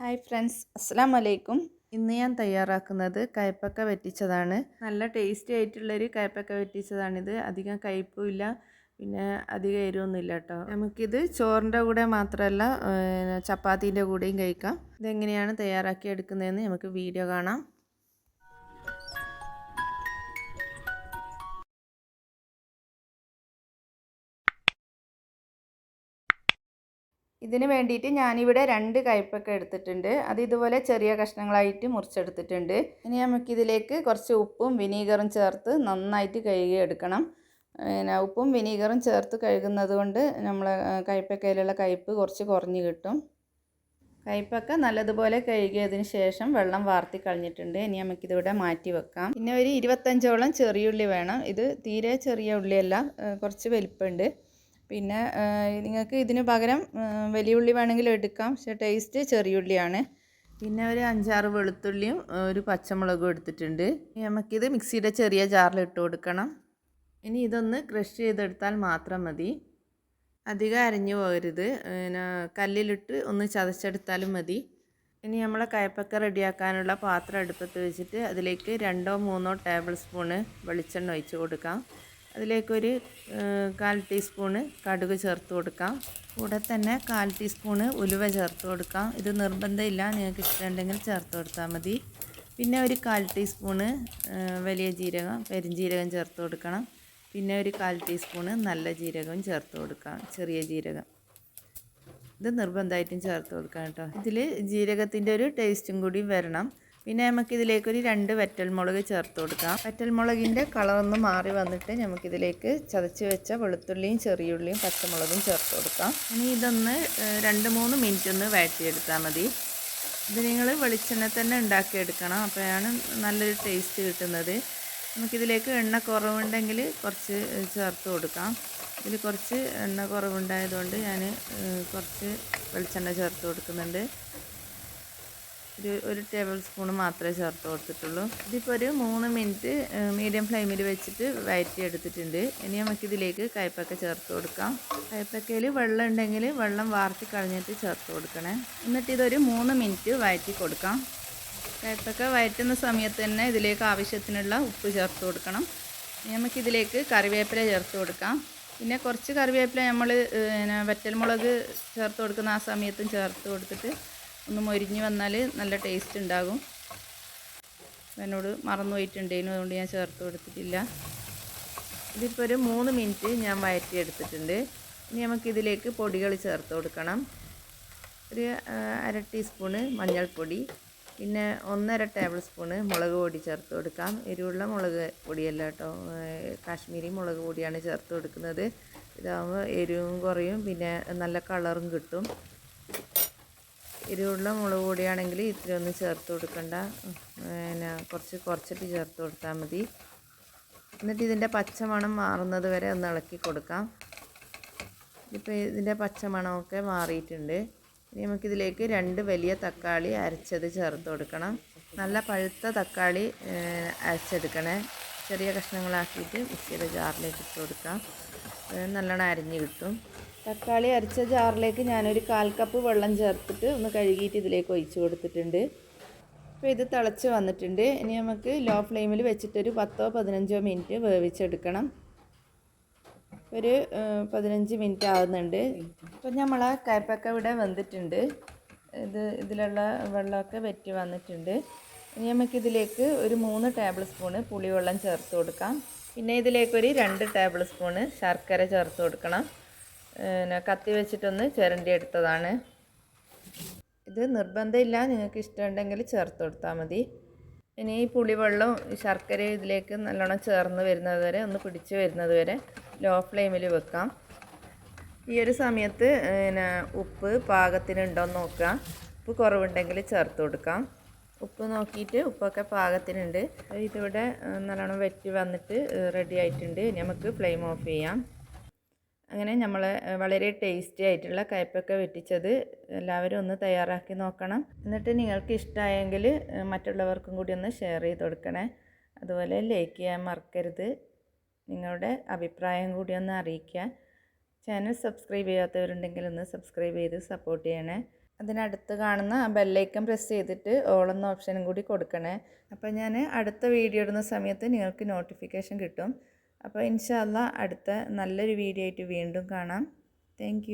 Hi friends അസ്സാം വലൈക്കും ഇന്ന് ഞാൻ തയ്യാറാക്കുന്നത് കയ്പ്പക്ക വെറ്റിച്ചതാണ്. നല്ല ടേസ്റ്റി ആയിട്ടുള്ളൊരു കയ്പ്പക്ക വറ്റിച്ചതാണിത്. അധികം കയ്പ്പുമില്ല പിന്നെ അധികം എരിവൊന്നുമില്ല കേട്ടോ നമുക്കിത് ചോറിന്റെ കൂടെ മാത്രമല്ല ചപ്പാത്തീന്റെ കൂടെയും കഴിക്കാം. ഇതെങ്ങനെയാണ് തയ്യാറാക്കി എടുക്കുന്നതെന്ന് നമുക്ക് വീഡിയോ കാണാം. ഇതിന് വേണ്ടിയിട്ട് ഞാനിവിടെ രണ്ട് കയ്പ്പൊക്കെ എടുത്തിട്ടുണ്ട്. അത് ഇതുപോലെ ചെറിയ കഷ്ണങ്ങളായിട്ട് മുറിച്ചെടുത്തിട്ടുണ്ട്. ഇനി നമുക്കിതിലേക്ക് കുറച്ച് ഉപ്പും വിനീഗറും ചേർത്ത് നന്നായിട്ട് കഴുകി എടുക്കണം. പിന്നെ ഉപ്പും വിനീഗറും ചേർത്ത് കഴുകുന്നത് കൊണ്ട് നമ്മൾ കയ്പ്പക്കയിലുള്ള കയ്പ്പ് കുറച്ച് കുറഞ്ഞ് കിട്ടും. കയ്പ്പൊക്കെ നല്ലതുപോലെ കഴുകിയതിന് ശേഷം വെള്ളം വാർത്തി കളഞ്ഞിട്ടുണ്ട്. ഇനി നമുക്കിതിവിടെ മാറ്റി വെക്കാം. പിന്നെ ഒരു ഇരുപത്തഞ്ചോളം ചെറിയുള്ളി വേണം. ഇത് തീരെ ചെറിയ ഉള്ളിയല്ല കുറച്ച് വലിപ്പമുണ്ട്. പിന്നെ നിങ്ങൾക്ക് ഇതിന് പകരം വലിയ ഉള്ളി വേണമെങ്കിലും എടുക്കാം. പക്ഷേ ടേസ്റ്റ് ചെറിയ ഉള്ളിയാണ് പിന്നെ ഒരു അഞ്ചാറ് വെളുത്തുള്ളിയും ഒരു പച്ചമുളകും എടുത്തിട്ടുണ്ട്. നമുക്കിത് മിക്സിയുടെ ചെറിയ ജാറിൽ ഇട്ട് കൊടുക്കണം. ഇനി ഇതൊന്ന് ക്രഷ് ചെയ്തെടുത്താൽ മാത്രം മതി. അധികം അരഞ്ഞു പോകരുത്. പിന്നെ കല്ലിലിട്ട് ഒന്ന് ചതച്ചെടുത്താലും മതി. ഇനി നമ്മളെ കയപ്പക്ക റെഡിയാക്കാനുള്ള പാത്രം അടുപ്പത്ത് വെച്ചിട്ട് അതിലേക്ക് രണ്ടോ മൂന്നോ ടേബിൾ സ്പൂണ് വെളിച്ചെണ്ണ ഒഴിച്ച് കൊടുക്കാം. അതിലേക്കൊരു കാൽ ടീസ്പൂണ് കടുക് ചേർത്ത് കൊടുക്കാം. കൂടെ തന്നെ കാൽ ടീസ്പൂണ് ഉലുവ ചേർത്ത് കൊടുക്കാം. ഇത് നിർബന്ധമില്ല. നിങ്ങൾക്ക് ഇഷ്ടമുണ്ടെങ്കിൽ ചേർത്ത് കൊടുത്താൽ മതി. പിന്നെ ഒരു കാൽ ടീസ്പൂണ് വലിയ ജീരകം പെരിഞ്ജീരകം ചേർത്ത് കൊടുക്കണം. പിന്നെ ഒരു കാൽ ടീസ്പൂണ് നല്ല ജീരകവും ചേർത്ത് കൊടുക്കാം. ചെറിയ ജീരകം. ഇത് നിർബന്ധമായിട്ടും ചേർത്ത് കൊടുക്കാം കേട്ടോ. ഇതിൽ ജീരകത്തിന്റെ ഒരു ടേസ്റ്റും കൂടി വരണം. പിന്നെ നമുക്കിതിലേക്കൊരു രണ്ട് വറ്റൽമുളക് ചേർത്ത് കൊടുക്കാം. വറ്റൽമുളകിന്റെ കളറൊന്ന് മാറി വന്നിട്ട് നമുക്കിതിലേക്ക് ചതച്ച് വെച്ച വെളുത്തുള്ളിയും ചെറിയുള്ളിയും പച്ചമുളകും ചേർത്ത് കൊടുക്കാം. ഇനി ഇതൊന്ന് രണ്ട് മൂന്ന് മിനിറ്റ് ഒന്ന് വഴറ്റിയെടുത്താൽ മതി. ഇത് നിങ്ങൾ വെളിച്ചെണ്ണ തന്നെ ഉണ്ടാക്കിയെടുക്കണം. അപ്പോഴാണ് നല്ലൊരു ടേസ്റ്റ് കിട്ടുന്നത്. നമുക്കിതിലേക്ക് എണ്ണ കുറവുണ്ടെങ്കിൽ കുറച്ച് ചേർത്ത് കൊടുക്കാം. ഇതിൽ കുറച്ച് എണ്ണ കുറവുണ്ടായതുകൊണ്ട് ഞാൻ കുറച്ച് വെളിച്ചെണ്ണ ചേർത്ത് കൊടുക്കുന്നുണ്ട്. ഒരു ഒരു ടേബിൾ സ്പൂൺ മാത്രമേ ചേർത്ത് കൊടുത്തിട്ടുള്ളൂ. ഇതിപ്പോൾ ഒരു മൂന്ന് മിനിറ്റ് മീഡിയം ഫ്ലെയിമിൽ വെച്ചിട്ട് വയറ്റി എടുത്തിട്ടുണ്ട്. ഇനി നമുക്കിതിലേക്ക് കയ്പക്ക ചേർത്ത് കൊടുക്കാം. കയ്പക്കയിൽ വെള്ളം ഉണ്ടെങ്കിൽ വെള്ളം വാർത്തി കളഞ്ഞിട്ട് ചേർത്ത് കൊടുക്കണേ. എന്നിട്ട് ഇതൊരു മൂന്ന് മിനിറ്റ് വയറ്റി കൊടുക്കാം. കയ്പക്ക വയറ്റുന്ന സമയത്ത് തന്നെ ഇതിലേക്ക് ആവശ്യത്തിനുള്ള ഉപ്പ് ചേർത്ത് കൊടുക്കണം. ഇനി നമുക്കിതിലേക്ക് കറിവേപ്പില ചേർത്ത് കൊടുക്കാം. പിന്നെ കുറച്ച് കറിവേപ്പില നമ്മൾ വറ്റൽമുളക് ചേർത്ത് കൊടുക്കുന്ന ആ സമയത്തും ചേർത്ത് കൊടുത്തിട്ട് ഒന്ന് മൊരിഞ്ഞ് വന്നാൽ നല്ല ടേസ്റ്റ് ഉണ്ടാകും. എന്നോട് മറന്നു പോയിട്ടുണ്ടേനു അതുകൊണ്ട് ഞാൻ ചേർത്ത് കൊടുത്തിട്ടില്ല. ഇതിപ്പോൾ ഒരു മൂന്ന് മിനിറ്റ് ഞാൻ വയറ്റിയെടുത്തിട്ടുണ്ട്. ഇനി നമുക്കിതിലേക്ക് പൊടികൾ ചേർത്ത് കൊടുക്കണം. ഒരു അര ടീസ്പൂണ് മഞ്ഞൾപ്പൊടി പിന്നെ ഒന്നര ടേബിൾ സ്പൂണ് മുളക് പൊടി ചേർത്ത് കൊടുക്കാം. എരിവുള്ള മുളക് പൊടിയല്ല കേട്ടോ കാശ്മീരി മുളക് പൊടിയാണ് ചേർത്ത് കൊടുക്കുന്നത്. ഇതാകുമ്പോൾ എരിവും കുറയും പിന്നെ നല്ല കളറും കിട്ടും. എരിവുള്ള മുളക് പൊടിയാണെങ്കിൽ ഇത്തിരി ഒന്നും ചേർത്ത് കൊടുക്കണ്ട. പിന്നെ കുറച്ച് കുറച്ചിട്ട് ചേർത്ത് കൊടുത്താൽ മതി. എന്നിട്ട് ഇതിന്റെ പച്ചമണം മാറുന്നത് വരെ ഒന്ന് ഇളക്കി കൊടുക്കാം. ഇപ്പോൾ ഇതിന്റെ പച്ചമണമൊക്കെ മാറിയിട്ടുണ്ട്. ഇനി നമുക്കിതിലേക്ക് രണ്ട് വലിയ തക്കാളി അരച്ചത് ചേർത്ത് കൊടുക്കണം. നല്ല പഴുത്ത തക്കാളി അരച്ചെടുക്കണേ. ചെറിയ കഷ്ണങ്ങളാക്കിയിട്ട് മിക്സിയുടെ ജാറിലേക്ക് ഇട്ട് കൊടുക്കാം. നല്ലോണം അരിഞ്ഞ് കിട്ടും. തക്കാളി അരച്ച ജാറിലേക്ക് ഞാനൊരു കാൽ കപ്പ് വെള്ളം ചേർത്തിട്ട് ഒന്ന് കഴുകിയിട്ട് ഇതിലേക്ക് ഒഴിച്ച് കൊടുത്തിട്ടുണ്ട്. അപ്പോൾ ഇത് തിളച്ച് വന്നിട്ടുണ്ട്. ഇനി നമുക്ക് ലോ ഫ്ലെയിമിൽ വെച്ചിട്ടൊരു പത്തോ പതിനഞ്ചോ മിനിറ്റ് വേവിച്ചെടുക്കണം. ഒരു പതിനഞ്ച് മിനിറ്റ് ആവുന്നുണ്ട്. അപ്പോൾ നമ്മൾ കയ്പക്ക ഇവിടെ വെന്തിട്ടുണ്ട്. ഇത് ഇതിലുള്ള വെള്ളമൊക്കെ വെറ്റി വന്നിട്ടുണ്ട്. ഇനി നമുക്കിതിലേക്ക് ഒരു മൂന്ന് ടേബിൾ സ്പൂണ് പുളിവെള്ളം ചേർത്ത് കൊടുക്കാം. പിന്നെ ഇതിലേക്കൊരു രണ്ട് ടേബിൾ സ്പൂണ് ശർക്കര ചേർത്ത് കൊടുക്കണം. കത്തി വെച്ചിട്ടൊന്ന് ചിരണ്ടി എടുത്തതാണ് ഇത് നിർബന്ധമില്ല. നിങ്ങൾക്ക് ഇഷ്ടമുണ്ടെങ്കിൽ ചേർത്ത് കൊടുത്താൽ മതി. ഇനി ഈ പുളിവെള്ളം ശർക്കര ഇതിലേക്ക് നല്ലോണം ചേർന്ന് വരുന്നത് വരെ ഒന്ന് പിടിച്ച് വരുന്നത് വരെ ലോ ഫ്ലെയിമിൽ വെക്കാം. ഈ ഒരു സമയത്ത് പിന്നെ ഉപ്പ് പാകത്തിനുണ്ടോയെന്ന് നോക്കുക. ഉപ്പ് കുറവുണ്ടെങ്കിൽ ചേർത്ത് കൊടുക്കാം. ഉപ്പ് നോക്കിയിട്ട് ഉപ്പൊക്കെ പാകത്തിനുണ്ട്. ഇതിവിടെ നല്ലോണം വെറ്റി വന്നിട്ട് റെഡി ആയിട്ടുണ്ട്. നമുക്ക് ഫ്ലെയിം ഓഫ് ചെയ്യാം. അങ്ങനെ നമ്മൾ വളരെ ടേസ്റ്റി ആയിട്ടുള്ള കയ്പ്പൊക്കെ വെട്ടിച്ചത് എല്ലാവരും ഒന്ന് തയ്യാറാക്കി നോക്കണം. എന്നിട്ട് നിങ്ങൾക്ക് ഇഷ്ടമായെങ്കിൽ മറ്റുള്ളവർക്കും കൂടി ഒന്ന് ഷെയർ ചെയ്ത് കൊടുക്കണേ. അതുപോലെ ലൈക്ക് ചെയ്യാൻ മറക്കരുത്. നിങ്ങളുടെ അഭിപ്രായം കൂടി ഒന്ന് അറിയിക്കുക. ചാനൽ സബ്സ്ക്രൈബ് ചെയ്യാത്തവരുണ്ടെങ്കിൽ ഒന്ന് സബ്സ്ക്രൈബ് ചെയ്ത് സപ്പോർട്ട് ചെയ്യണേ. അതിനടുത്ത് കാണുന്ന ആ ബെല്ലൈക്കൺ പ്രസ് ചെയ്തിട്ട് ഓളെന്ന ഓപ്ഷനും കൂടി കൊടുക്കണേ. അപ്പോൾ ഞാൻ അടുത്ത വീഡിയോ ഇടുന്ന സമയത്ത് നിങ്ങൾക്ക് നോട്ടിഫിക്കേഷൻ കിട്ടും. അപ്പോൾ ഇൻഷാല്ല അടുത്ത നല്ലൊരു വീഡിയോ ആയിട്ട് വീണ്ടും കാണാം. താങ്ക്